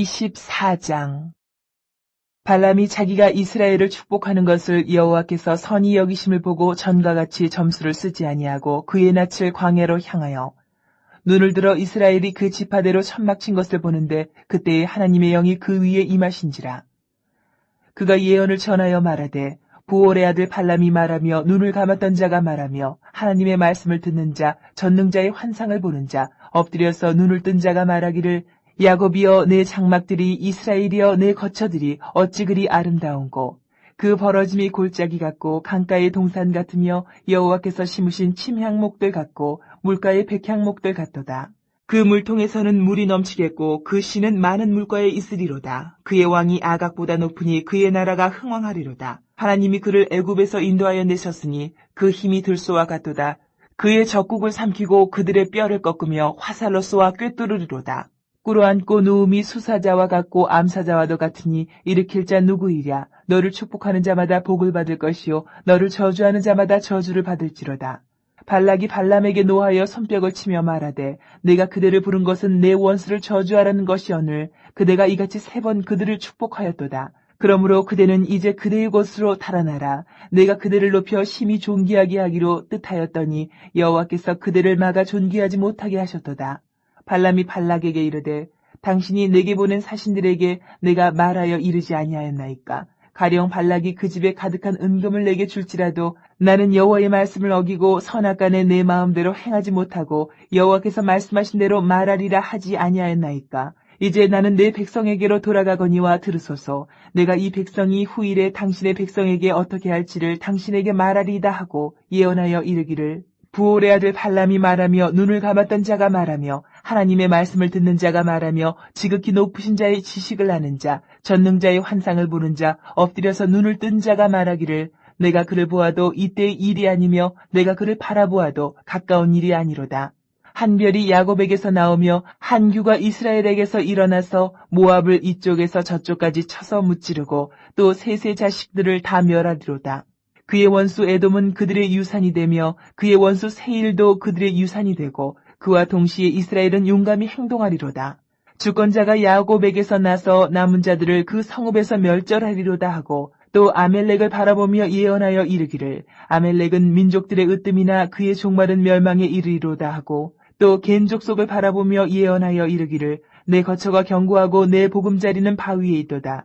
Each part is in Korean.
24장 발람이 자기가 이스라엘을 축복하는 것을 여호와께서 선히 여기심을 보고 전과 같이 점수를 쓰지 아니하고 그의 낯을 광야로 향하여 눈을 들어 이스라엘이 그 지파대로 천막친 것을 보는데 그때에 하나님의 영이 그 위에 임하신지라. 그가 예언을 전하여 말하되 부올의 아들 발람이 말하며 눈을 감았던 자가 말하며 하나님의 말씀을 듣는 자 전능자의 환상을 보는 자 엎드려서 눈을 뜬 자가 말하기를 야곱이여 내 장막들이 이스라엘이여 내 거처들이 어찌 그리 아름다운고 그 벌어짐이 골짜기 같고 강가의 동산 같으며 여호와께서 심으신 침향목들 같고 물가의 백향목들 같도다. 그 물통에서는 물이 넘치겠고 그 씨는 많은 물가에 있으리로다. 그의 왕이 아각보다 높으니 그의 나라가 흥왕하리로다. 하나님이 그를 애굽에서 인도하여 내셨으니 그 힘이 들소와 같도다. 그의 적국을 삼키고 그들의 뼈를 꺾으며 화살로 쏘아 꿰뚫으리로다. 꿇어앉고 누움이 수사자와 같고 암사자와도 같으니 일으킬 자 누구이랴 너를 축복하는 자마다 복을 받을 것이요 너를 저주하는 자마다 저주를 받을지로다. 발락이 발람에게 노하여 손뼉을 치며 말하되 내가 그대를 부른 것은 내 원수를 저주하라는 것이오늘 그대가 이같이 세 번 그들을 축복하였도다. 그러므로 그대는 이제 그대의 곳으로 달아나라. 내가 그대를 높여 심히 존귀하게 하기로 뜻하였더니 여호와께서 그대를 막아 존귀하지 못하게 하셨도다. 발람이 발락에게 이르되 당신이 내게 보낸 사신들에게 내가 말하여 이르지 아니하였나이까. 가령 발락이 그 집에 가득한 은금을 내게 줄지라도 나는 여호와의 말씀을 어기고 선악간에 내 마음대로 행하지 못하고 여호와께서 말씀하신 대로 말하리라 하지 아니하였나이까. 이제 나는 내 백성에게로 돌아가거니와 들으소서. 내가 이 백성이 후일에 당신의 백성에게 어떻게 할지를 당신에게 말하리다 하고 예언하여 이르기를 부올의 아들 발람이 말하며 눈을 감았던 자가 말하며 하나님의 말씀을 듣는 자가 말하며 지극히 높으신 자의 지식을 아는 자, 전능자의 환상을 보는 자, 엎드려서 눈을 뜬 자가 말하기를 내가 그를 보아도 이때의 일이 아니며 내가 그를 바라보아도 가까운 일이 아니로다. 한 별이 야곱에게서 나오며 한 규가 이스라엘에게서 일어나서 모압을 이쪽에서 저쪽까지 쳐서 무찌르고 또 셋의 자식들을 다 멸하리로다. 그의 원수 에돔은 그들의 유산이 되며 그의 원수 세일도 그들의 유산이 되고 그와 동시에 이스라엘은 용감히 행동하리로다. 주권자가 야곱에게서 나서 남은 자들을 그 성읍에서 멸절하리로다 하고 또 아멜렉을 바라보며 예언하여 이르기를 아멜렉은 민족들의 으뜸이나 그의 종말은 멸망에 이르리로다 하고 또 겐족 속을 바라보며 예언하여 이르기를 내 거처가 견고하고 내 보금자리는 바위에 있도다.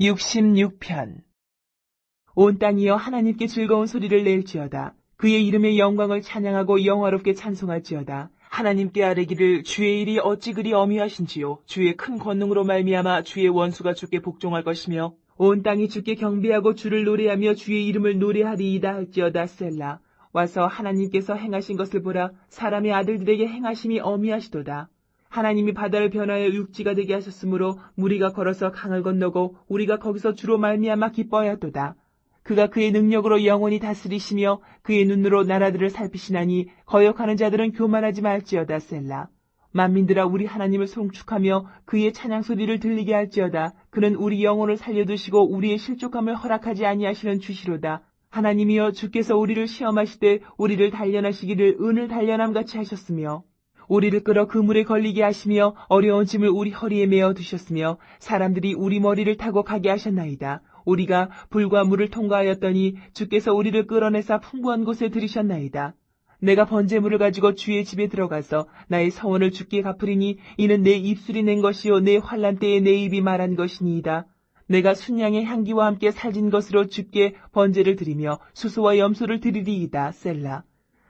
66편 온 땅이여 하나님께 즐거운 소리를 낼지어다. 그의 이름의 영광을 찬양하고 영화롭게 찬송할지어다. 하나님께 아뢰기를 주의 일이 어찌 그리 어미하신지요. 주의 큰 권능으로 말미암아 주의 원수가 주께 복종할 것이며 온 땅이 주께 경배하고 주를 노래하며 주의 이름을 노래하리이다 할지어다 셀라. 와서 하나님께서 행하신 것을 보라. 사람의 아들들에게 행하심이 어미하시도다. 하나님이 바다를 변하여 육지가 되게 하셨으므로 무리가 걸어서 강을 건너고 우리가 거기서 주로 말미암아 기뻐하였도다. 그가 그의 능력으로 영원히 다스리시며 그의 눈으로 나라들을 살피시나니 거역하는 자들은 교만하지 말지어다 셀라. 만민들아 우리 하나님을 송축하며 그의 찬양 소리를 들리게 할지어다. 그는 우리 영혼을 살려두시고 우리의 실족함을 허락하지 아니하시는 주시로다. 하나님이여 주께서 우리를 시험하시되 우리를 단련하시기를 은을 단련함 같이 하셨으며 우리를 끌어 그물에 걸리게 하시며 어려운 짐을 우리 허리에 메어 두셨으며 사람들이 우리 머리를 타고 가게 하셨나이다. 우리가 불과 물을 통과하였더니 주께서 우리를 끌어내사 풍부한 곳에 들이셨나이다. 내가 번제물을 가지고 주의 집에 들어가서 나의 서원을 주께 갚으리니 이는 내 입술이 낸 것이요 내 환란 때에 내 입이 말한 것이니이다. 내가 순양의 향기와 함께 살진 것으로 주께 번제를 드리며 수소와 염소를 드리리이다. 셀라.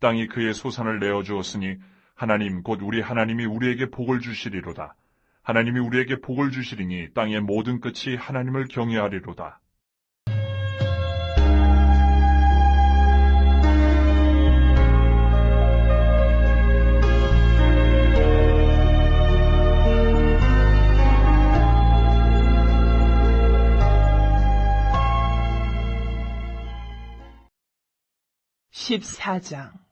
땅이 그의 소산을 내어 주었으니 하나님 곧 우리 하나님이 우리에게 복을 주시리로다. 하나님이 우리에게 복을 주시리니 땅의 모든 끝이 하나님을 경외하리로다. (14장)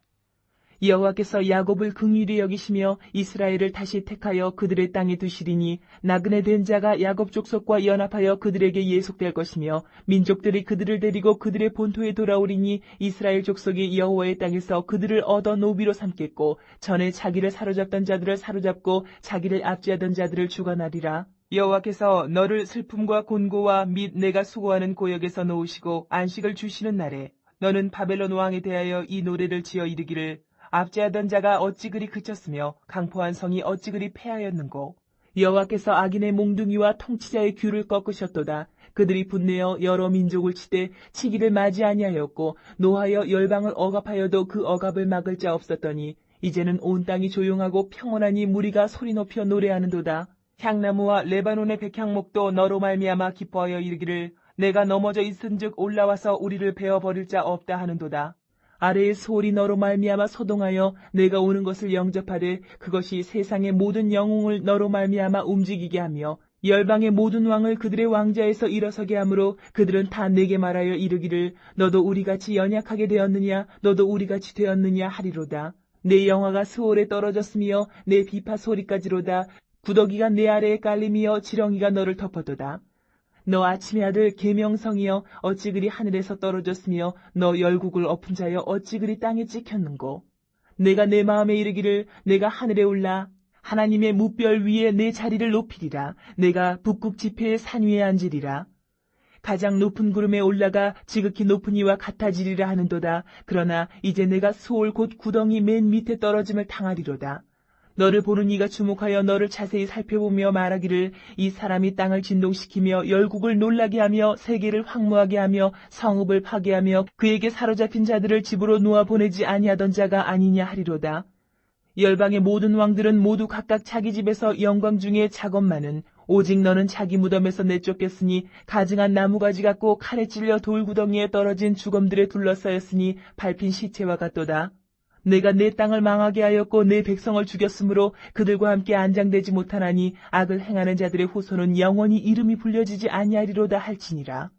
여호와께서 야곱을 긍휼히 여기시며 이스라엘을 다시 택하여 그들의 땅에 두시리니 나그네 된 자가 야곱 족속과 연합하여 그들에게 예속될 것이며 민족들이 그들을 데리고 그들의 본토에 돌아오리니 이스라엘 족속이 여호와의 땅에서 그들을 얻어 노비로 삼겠고 전에 자기를 사로잡던 자들을 사로잡고 자기를 압제하던 자들을 주관하리라. 여호와께서 너를 슬픔과 곤고와 및 내가 수고하는 고역에서 놓으시고 안식을 주시는 날에 너는 바벨론 왕에 대하여 이 노래를 지어 이르기를 압제하던 자가 어찌 그리 그쳤으며 강포한 성이 어찌 그리 패하였는고 여호와께서 악인의 몽둥이와 통치자의 귀를 꺾으셨도다. 그들이 분내어 여러 민족을 치되 치기를 맞이 아니하였고 노하여 열방을 억압하여도 그 억압을 막을 자 없었더니 이제는 온 땅이 조용하고 평온하니 무리가 소리 높여 노래하는도다. 향나무와 레바논의 백향목도 너로 말미암아 기뻐하여 이르기를 내가 넘어져 있은즉 올라와서 우리를 베어 버릴 자 없다 하는도다. 아래의 소리 너로 말미암아 소동하여 내가 오는 것을 영접하되 그것이 세상의 모든 영웅을 너로 말미암아 움직이게 하며 열방의 모든 왕을 그들의 왕자에서 일어서게 하므로 그들은 다 내게 말하여 이르기를 너도 우리같이 연약하게 되었느냐 너도 우리같이 되었느냐 하리로다. 내 영화가 스올에 떨어졌으며 내 비파 소리까지로다. 구더기가 내 아래에 깔리며 지렁이가 너를 덮어도다. 너 아침의 아들 계명성이여 어찌 그리 하늘에서 떨어졌으며 너 열국을 엎은 자여 어찌 그리 땅에 찍혔는고? 내가 내 마음에 이르기를 내가 하늘에 올라 하나님의 무별 위에 내 자리를 높이리라. 내가 북극 지폐의 산 위에 앉으리라. 가장 높은 구름에 올라가 지극히 높은 이와 같아지리라 하는도다. 그러나 이제 내가 수올 곧 구덩이 맨 밑에 떨어짐을 당하리로다 너를 보는 이가 주목하여 너를 자세히 살펴보며 말하기를 이 사람이 땅을 진동시키며 열국을 놀라게 하며 세계를 황무하게 하며 성읍을 파괴하며 그에게 사로잡힌 자들을 집으로 놓아 보내지 아니하던 자가 아니냐 하리로다. 열방의 모든 왕들은 모두 각각 자기 집에서 영광 중에 작업만은 오직 너는 자기 무덤에서 내쫓겼으니 가증한 나무가지 같고 칼에 찔려 돌구덩이에 떨어진 주검들에 둘러싸였으니 밟힌 시체와 같도다. 내가 내 땅을 망하게 하였고 내 백성을 죽였으므로 그들과 함께 안장되지 못하나니 악을 행하는 자들의 후손은 영원히 이름이 불려지지 아니하리로다 할지니라.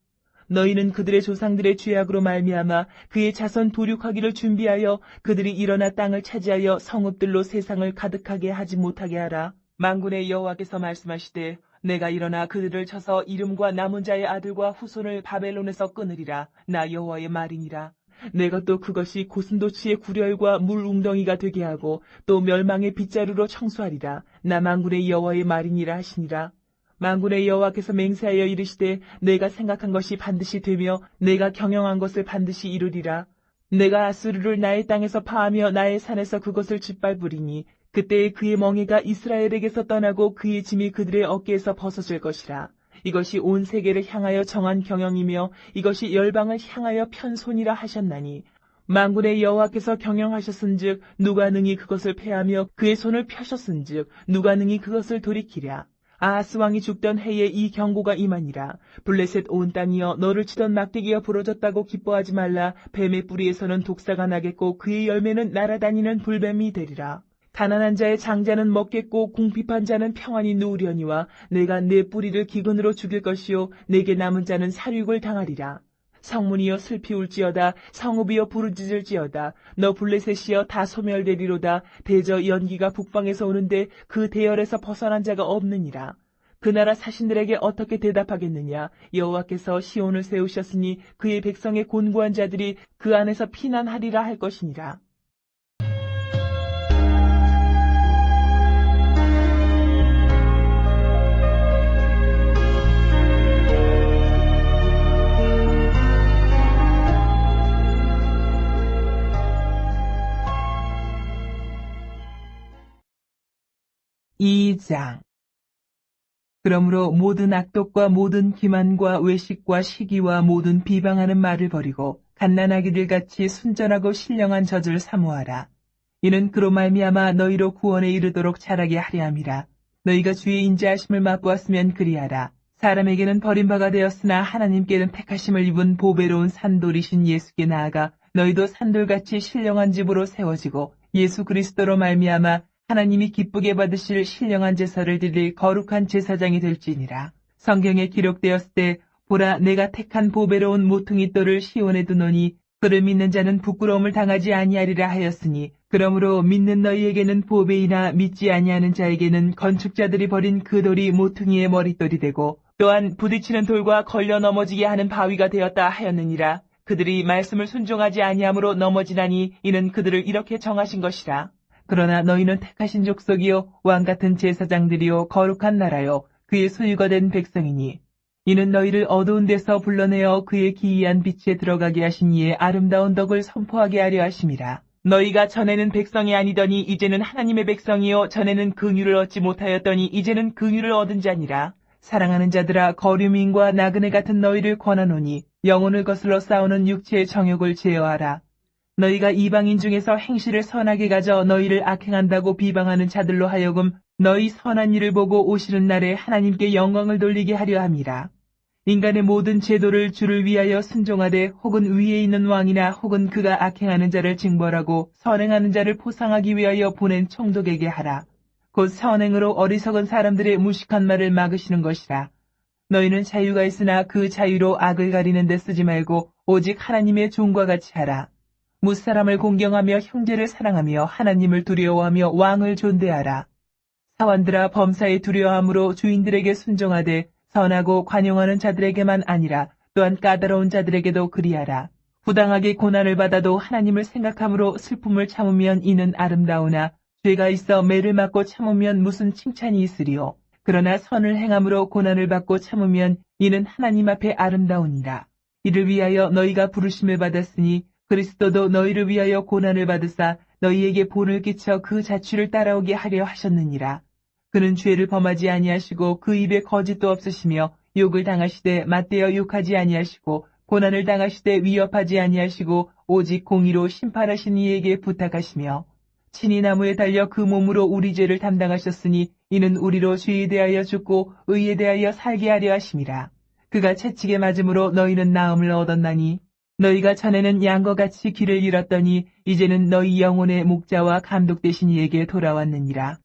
너희는 그들의 조상들의 죄악으로 말미암아 그의 자손 도륙하기를 준비하여 그들이 일어나 땅을 차지하여 성읍들로 세상을 가득하게 하지 못하게 하라. 망군의 여호와께서 말씀하시되 내가 일어나 그들을 쳐서 이름과 남은 자의 아들과 후손을 바벨론에서 끊으리라. 나 여호와의 말이니라. 내가 또 그것이 고슴도치의 구렬과 물 웅덩이가 되게 하고 또 멸망의 빗자루로 청소하리라. 나 망군의 여호와의 말이니라 하시니라. 망군의 여호와께서 맹세하여 이르시되 내가 생각한 것이 반드시 되며 내가 경영한 것을 반드시 이루리라. 내가 아수르를 나의 땅에서 파하며 나의 산에서 그것을 짓밟으리니 그때에 그의 멍에가 이스라엘에게서 떠나고 그의 짐이 그들의 어깨에서 벗어질 것이라. 이것이 온 세계를 향하여 정한 경영이며 이것이 열방을 향하여 편손이라 하셨나니 만군의 여호와께서 경영하셨은즉 누가 능히 그것을 패하며 그의 손을 펴셨은즉 누가 능히 그것을 돌이키랴? 아하스 왕이 죽던 해에 이 경고가 임하니라. 블레셋 온 땅이여 너를 치던 막대기가 부러졌다고 기뻐하지 말라. 뱀의 뿌리에서는 독사가 나겠고 그의 열매는 날아다니는 불뱀이 되리라 가난한 자의 장자는 먹겠고 궁핍한 자는 평안히 누우려니와 내가 내 뿌리를 기근으로 죽일 것이요 내게 남은 자는 살육을 당하리라. 성문이여 슬피 울지어다 성읍이여 부르짖을지어다 너 블레셋이여 다 소멸되리로다 대저 연기가 북방에서 오는데 그 대열에서 벗어난 자가 없느니라. 그 나라 사신들에게 어떻게 대답하겠느냐 여호와께서 시온을 세우셨으니 그의 백성의 곤고한 자들이 그 안에서 피난하리라 할 것이니라. 이장 그러므로 모든 악독과 모든 기만과 외식과 시기와 모든 비방하는 말을 버리고 갓난아기들 같이 순전하고 신령한 젖을 사모하라. 이는 그로 말미암아 너희로 구원에 이르도록 자라게 하려 함이라. 너희가 주의 인자하심을 맛보았으면 그리하라. 사람에게는 버림바가 되었으나 하나님께는 택하심을 입은 보배로운 산돌이신 예수께 나아가 너희도 산돌같이 신령한 집으로 세워지고 예수 그리스도로 말미암아 하나님이 기쁘게 받으실 신령한 제사를 드릴 거룩한 제사장이 될지니라. 성경에 기록되었을 때 보라 내가 택한 보배로운 모퉁이 돌을 시온에 두노니 그를 믿는 자는 부끄러움을 당하지 아니하리라 하였으니 그러므로 믿는 너희에게는 보배이나 믿지 아니하는 자에게는 건축자들이 버린 그 돌이 모퉁이의 머릿돌이 되고 또한 부딪히는 돌과 걸려 넘어지게 하는 바위가 되었다 하였느니라. 그들이 말씀을 순종하지 아니함으로 넘어지나니 이는 그들을 이렇게 정하신 것이라. 그러나 너희는 택하신 족속이요 왕 같은 제사장들이요 거룩한 나라요 그의 소유가 된 백성이니 이는 너희를 어두운 데서 불러내어 그의 기이한 빛에 들어가게 하신 이의 아름다운 덕을 선포하게 하려 하심이라. 너희가 전에는 백성이 아니더니 이제는 하나님의 백성이요 전에는 긍휼을 얻지 못하였더니 이제는 긍휼을 얻은 자니라. 사랑하는 자들아 거류민과 나그네 같은 너희를 권하노니 영혼을 거슬러 싸우는 육체의 정욕을 제어하라. 너희가 이방인 중에서 행실을 선하게 가져 너희를 악행한다고 비방하는 자들로 하여금 너희 선한 일을 보고 오시는 날에 하나님께 영광을 돌리게 하려 함이라. 인간의 모든 제도를 주를 위하여 순종하되 혹은 위에 있는 왕이나 혹은 그가 악행하는 자를 징벌하고 선행하는 자를 포상하기 위하여 보낸 총독에게 하라. 곧 선행으로 어리석은 사람들의 무식한 말을 막으시는 것이라. 너희는 자유가 있으나 그 자유로 악을 가리는 데 쓰지 말고 오직 하나님의 종과 같이 하라. 무사람을 공경하며 형제를 사랑하며 하나님을 두려워하며 왕을 존대하라. 사원들아 범사에 두려워함으로 주인들에게 순종하되 선하고 관용하는 자들에게만 아니라 또한 까다로운 자들에게도 그리하라. 부당하게 고난을 받아도 하나님을 생각함으로 슬픔을 참으면 이는 아름다우나 죄가 있어 매를 맞고 참으면 무슨 칭찬이 있으리요. 그러나 선을 행함으로 고난을 받고 참으면 이는 하나님 앞에 아름다우니라. 이를 위하여 너희가 부르심을 받았으니 그리스도도 너희를 위하여 고난을 받으사 너희에게 본을 끼쳐 그 자취를 따라오게 하려 하셨느니라. 그는 죄를 범하지 아니하시고 그 입에 거짓도 없으시며 욕을 당하시되 맞대어 욕하지 아니하시고 고난을 당하시되 위협하지 아니하시고 오직 공의로 심판하신 이에게 부탁하시며 친히 나무에 달려 그 몸으로 우리 죄를 담당하셨으니 이는 우리로 죄에 대하여 죽고 의에 대하여 살게 하려 하심이라. 그가 채찍에 맞음으로 너희는 나음을 얻었나니 너희가 전에는 양과 같이 길을 잃었더니 이제는 너희 영혼의 목자와 감독 되신 이에게 돌아왔느니라.